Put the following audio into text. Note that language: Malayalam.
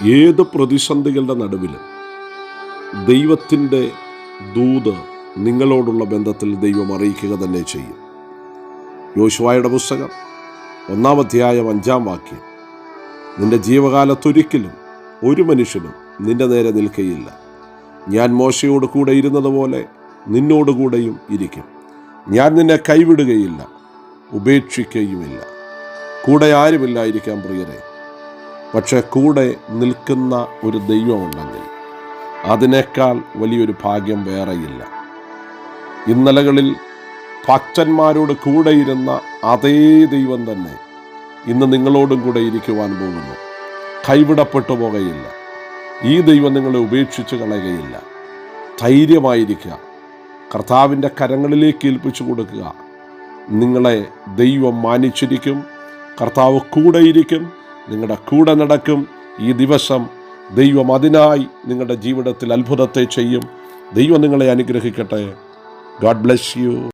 ഏത് പ്രതിസന്ധികളുടെ നടുവിലും ദൈവത്തിന്റെ ദൂത് നിങ്ങളോടുള്ള ബന്ധത്തിൽ ദൈവം അറിയിക്കുക തന്നെ ചെയ്യും. യോശുവായുടെ പുസ്തകം ഒന്നാം അധ്യായം അഞ്ചാം വാക്യം. നിന്റെ ജീവകാലത്തൊരിക്കലും ഒരു മനുഷ്യനും നിന്റെ നേരെ നിൽക്കയില്ല. ഞാൻ മോശയോട് കൂടെ ഇരുന്നതുപോലെ നിന്നോടുകൂടെയും ഇരിക്കും. ഞാൻ നിന്നെ കൈവിടുകയില്ല ഉപേക്ഷിക്കുകയുമില്ല കൂടെ ആരുമില്ലായിരിക്കാം പ്രിയരെ. പക്ഷെ കൂടെ നിൽക്കുന്ന ഒരു ദൈവമുണ്ടെങ്കിൽ അതിനേക്കാൾ വലിയൊരു ഭാഗ്യം വേറെയില്ല. ഇന്നലകളിൽ ഭക്തന്മാരോട് കൂടെയിരുന്ന അതേ ദൈവം തന്നെ ഇന്ന് നിങ്ങളോടും കൂടെ ഇരിക്കുവാൻ പോകുന്നു. കൈവിടപ്പെട്ടു പോകുകയില്ല ഈ ദൈവം നിങ്ങളെ ഉപേക്ഷിച്ച് കളയുകയില്ല. ധൈര്യമായിരിക്കുക. കർത്താവിന്റെ കരങ്ങളിലേക്ക് ഏൽപ്പിച്ചു കൊടുക്കുക. നിങ്ങളെ ദൈവം മാനിച്ചിരിക്കും. കർത്താവ് കൂടെയിരിക്കും നിങ്ങളുടെ കൂടെ നടക്കും. ഈ ദിവസം ദൈവം അതിനായി നിങ്ങളുടെ ജീവിതത്തിൽ അത്ഭുതത്തെ ചെയ്യും. ദൈവം നിങ്ങളെ അനുഗ്രഹിക്കട്ടെ. God bless you